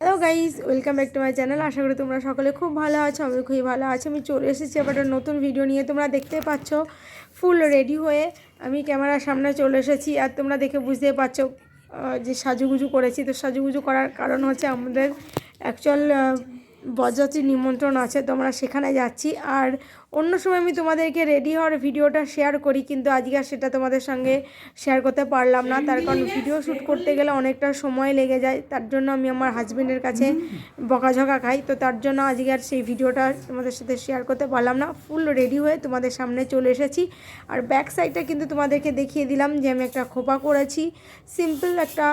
Hello guys welcome back to my channel আশা করি তোমরা সকলে খুব ভালো আছো আমি খুবই ভালো আছি। আমি চলে এসেছি আবার নতুন ভিডিও নিয়ে। তোমরা দেখতে পাচ্ছ ফুল রেডি হয়ে আমি ক্যামেরার সামনে চলে এসেছি। আর তোমরা দেখে বুঝতে পারছ যে সাজুগুজু করেছি। তো সাজুগুজু করার কারণ হচ্ছে আমাদের অ্যাকচুয়াল বরযাত্রীর নিমন্ত্রণ আছে তো আমরা সেখানে যাচ্ছি। আর অন্য সময় আমি তোমাদেরকে রেডি হওয়ার ভিডিওটা শেয়ার করি কিন্তু আজকে আর সেটা তোমাদের সঙ্গে শেয়ার করতে পারলাম না। তার কারণ ভিডিও শ্যুট করতে গেলে অনেকটা সময় লেগে যায় তার জন্য আমি আমার হাজব্যান্ডের কাছে বকাঝকা খাই। তো তার জন্য আজকে আর সেই ভিডিওটা তোমাদের সাথে শেয়ার করতে পারলাম না। ফুল রেডি হয়ে তোমাদের সামনে চলে এসেছি। আর ব্যাক সাইডটা কিন্তু তোমাদেরকে দেখিয়ে দিলাম যে আমি একটা খোপা করেছি। সিম্পল একটা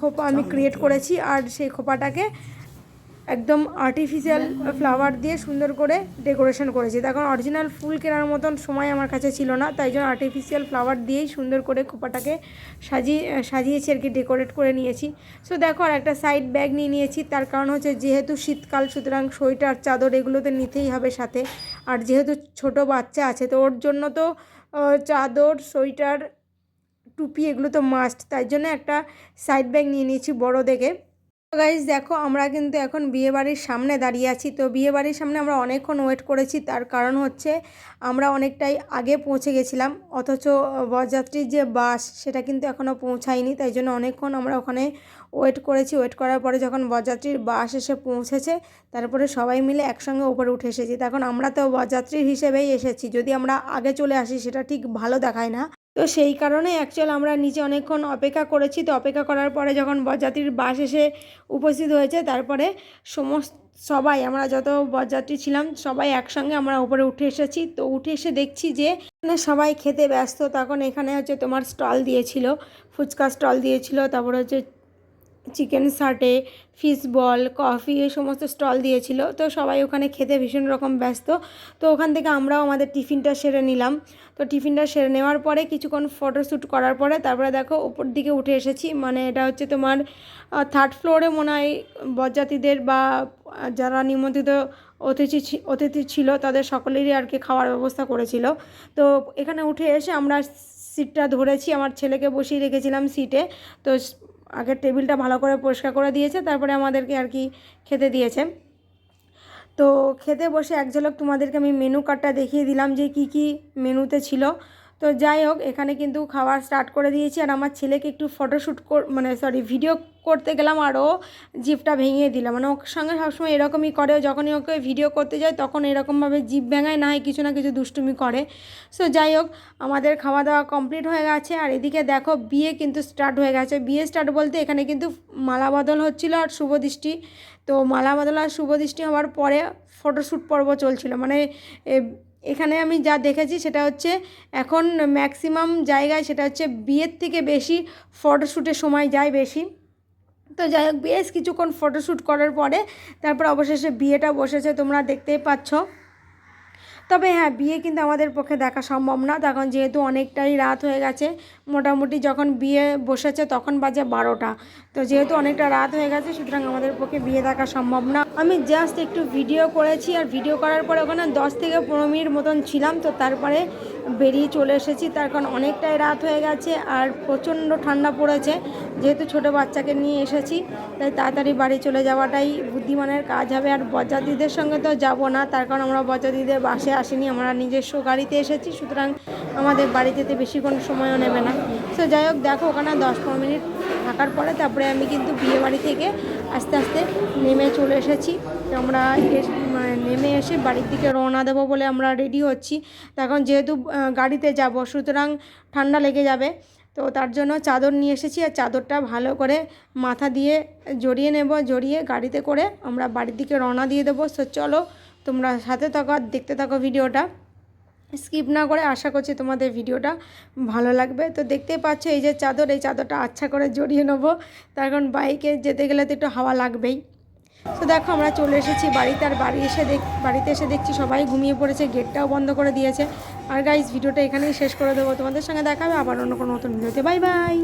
খোপা আমি ক্রিয়েট করেছি। আর সেই খোপাটাকে একদম আর্টিফিশিয়াল ফ্লাওয়ার দিয়ে সুন্দর করে ডেকোরেশন করেছি। তখন অরিজিনাল ফুল কেনার মতন সময় আমার কাছে ছিল না, তাই জন্য আর্টিফিশিয়াল ফ্লাওয়ার দিয়েই সুন্দর করে খোপাটাকে সাজিয়ে, সাজিয়েছি আর কি ডেকোরেট করে নিয়েছি। সো দেখো, আর একটা সাইড ব্যাগ নিয়ে নিয়েছি, তার কারণ হচ্ছে যেহেতু শীতকাল, সুতরাং সোয়েটার, চাদর এগুলো তো নিতেই হবে সাথে। আর যেহেতু ছোট বাচ্চা আছে, তো ওর জন্য তো চাদর, সোয়েটার, টুপি এগুলো তো মাস্ট তাই জন্য একটা সাইড ব্যাগ নিয়ে নিয়েছি বড় দেখে। গাইজ দেখো, আমরা কিন্তু এখন বিয়েবাড়ির সামনে দাঁড়িয়ে আছি। তো বিয়েবাড়ির সামনে আমরা অনেকক্ষণ ওয়েট করেছি। তার কারণ হচ্ছে, আমরা অনেকটাই আগে পৌঁছে গেছিলাম। অথচ বরযাত্রীর যে বাস, সেটা কিন্তু এখনও পৌঁছায়নি। তাই জন্য অনেকক্ষণ আমরা ওখানে ওয়েট করেছি। ওয়েট করার পরে যখন বরযাত্রীর বাস এসে পৌঁছেছে, তারপরে সবাই মিলে একসঙ্গে ওপরে উঠে এসেছি। তখন আমরা তো বরযাত্রীর হিসেবেই এসেছি। যদি আমরা আগে চলে আসি, সেটা ঠিক ভালো দেখায় না। তো সেই কারণে অ্যাকচুয়াল আমরা নিচে অনেকক্ষণ অপেক্ষা করেছি। তো অপেক্ষা করার পরে যখন বরযাত্রীর বাস এসে উপস্থিত হয়েছে, তারপরে সমস্ত সবাই, আমরা যত বরযাত্রী ছিলাম, সবাই একসঙ্গে আমরা উপরে উঠে এসেছি। তো উঠে এসে দেখছি যে এখানে সবাই খেতে ব্যস্ত। তখন এখানে হচ্ছে তোমার স্টল দিয়েছিল, ফুচকা স্টল দিয়েছিল, তারপরে হচ্ছে চিকেন সাটে ফিস বল কফি এই সমস্ত স্টল দিয়েছিল। তো সবাই ওখানে খেতে ভীষণ রকম ব্যস্ত। তো ওখান থেকে আমরাও আমাদের টিফিনটা সেরে নিলাম। তো টিফিনটা সেরে নেওয়ার পরে কিছুক্ষণ ফটোশ্যুট করার পরে তারপরে দেখো উপর দিকে উঠে এসেছি। মানে এটা হচ্ছে তোমার থার্ড ফ্লোরে মনে হয় বরযাত্রীদের বা যারা নিমন্ত্রিত অতিথি অতিথি ছিল তাদের সকলেরই আর কি খাওয়ার ব্যবস্থা করেছিল। তো এখানে উঠে এসে আমরা সিটটা ধরেছি। আমার ছেলেকে বসিয়ে রেখেছিলাম সিটে তো আগের টেবিলটা ভালো করে পরিষ্কার করে দিয়েছে, তারপরে আমাদেরকে আর কি খেতে দিয়েছে। তো খেতে বসে এক ঝলক তোমাদেরকে আমি মেনু কার্ডটা দেখিয়ে দিলাম যে কি কি মেনুতে ছিল। তো যাই হোক, এখানে কিন্তু খাবার স্টার্ট করে দিয়েছি আর আমার ছেলেকে একটু ফটোশ্যুট কর মানে সরি ভিডিও করতে গেলাম আর ও জিপটা ভেঙে দিলাম মানে ওর সঙ্গে সবসময় এরকমই করে, যখনই ওকে ভিডিও করতে যায় তখন এরকমভাবে জিপ ভেঙায়, না হয় কিছু না কিছু দুষ্টুমি করে। সো যাই হোক, আমাদের খাওয়া দাওয়া কমপ্লিট হয়ে গেছে আর এদিকে দেখো বিয়ে কিন্তু স্টার্ট হয়ে গেছে। বিয়ে স্টার্ট বলতে এখানে কিন্তু মালা বদল হচ্ছিল আর শুভদৃষ্টি তো মালা বদল আর শুভদৃষ্টি হওয়ার পরে ফটোশ্যুট পর্ব চলছিল। মানে এখানে আমি যা দেখেছি সেটা হচ্ছে এখন ম্যাক্সিমাম জায়গায় সেটা হচ্ছে বিয়ের থেকে বেশি ফটোশ্যুটের সময় যায় বেশি। তো যাই হোক, বেশ কিছুক্ষণ ফটোশ্যুট করার পরে তারপর অবশেষে বিয়েটা বসেছে, তোমরা দেখতেই পাচ্ছ। তবে হ্যাঁ বিয়ে কিন্তু আমাদের পক্ষে দেখা সম্ভব না। তখন যেহেতু অনেকটাই রাত হয়ে গেছে, মোটামুটি যখন বিয়ে বসেছে তখন বাজে বারোটা। তো যেহেতু অনেকটা রাত হয়ে গেছে, সুতরাং আমাদের পক্ষে বিয়ে দেখা সম্ভব না। আমি জাস্ট একটু ভিডিও করেছি, আর ভিডিও করার পরে ওখানে দশ থেকে পনেরো মিনিট মতন ছিলাম। তো তারপরে বেরিয়ে চলে এসেছি। তার কারণ অনেকটাই রাত হয়ে গেছে, আর প্রচণ্ড ঠান্ডা পড়েছে। যেহেতু ছোট বাচ্চাকে নিয়ে এসেছি, তাই তাড়াতাড়ি বাড়ি চলে যাওয়াটাই বুদ্ধিমানের কাজ হবে। আর বরযাত্রীদের সঙ্গে তো যাব না, তার কারণ আমরা বরযাত্রীদের বাসে আসিনি, আমরা নিজস্ব গাড়িতে এসেছি, সুতরাং আমাদের বাড়ি যেতে বেশিক্ষণ সময়ও নেবে না। তো যাই হোক, দেখো ওখানে দশ পনেরো মিনিট থাকার পরে তারপরে আমি কিন্তু বিয়ে বাড়ি থেকে আস্তে আস্তে নেমে চলে এসেছি। আমরা মানে নেমে এসে বাড়ির দিকে রওনা দেবো বলে আমরা রেডি হচ্ছি। তখন যেহেতু গাড়িতে যাব, সুতরাং ঠান্ডা লেগে যাবে। তো তার জন্য চাদর নিয়ে এসেছি আর চাদরটা ভালো করে মাথা দিয়ে জড়িয়ে নেব, জড়িয়ে গাড়িতে করে আমরা বাড়ির দিকে রওনা দিয়ে দেবো। সো চলো তোমরা সাথে থাকো আর দেখতে থাকো ভিডিওটা। স্কিপ না করে আশা করছি তোমাদের ভিডিওটা ভালো লাগবে। তো দেখতেই পাচ্ছ এই যে চাদর, এই চাদরটা আচ্ছা করে জড়িয়ে নেব। তার কারণ বাইকে যেতে গেলে তো একটু হাওয়া লাগবেই। তো দেখো, আমরা চলে এসেছি বাড়িতে আর বাড়ি এসে দেখ, বাড়িতে এসে দেখছি সবাই ঘুমিয়ে পড়েছে, গেটটাও বন্ধ করে দিয়েছে। আর গাইজ ভিডিওটা এখানেই শেষ করে দেবো। তোমাদের সঙ্গে দেখাবে আবার অন্য কোনো নতুন ভিডিওতে। Bye bye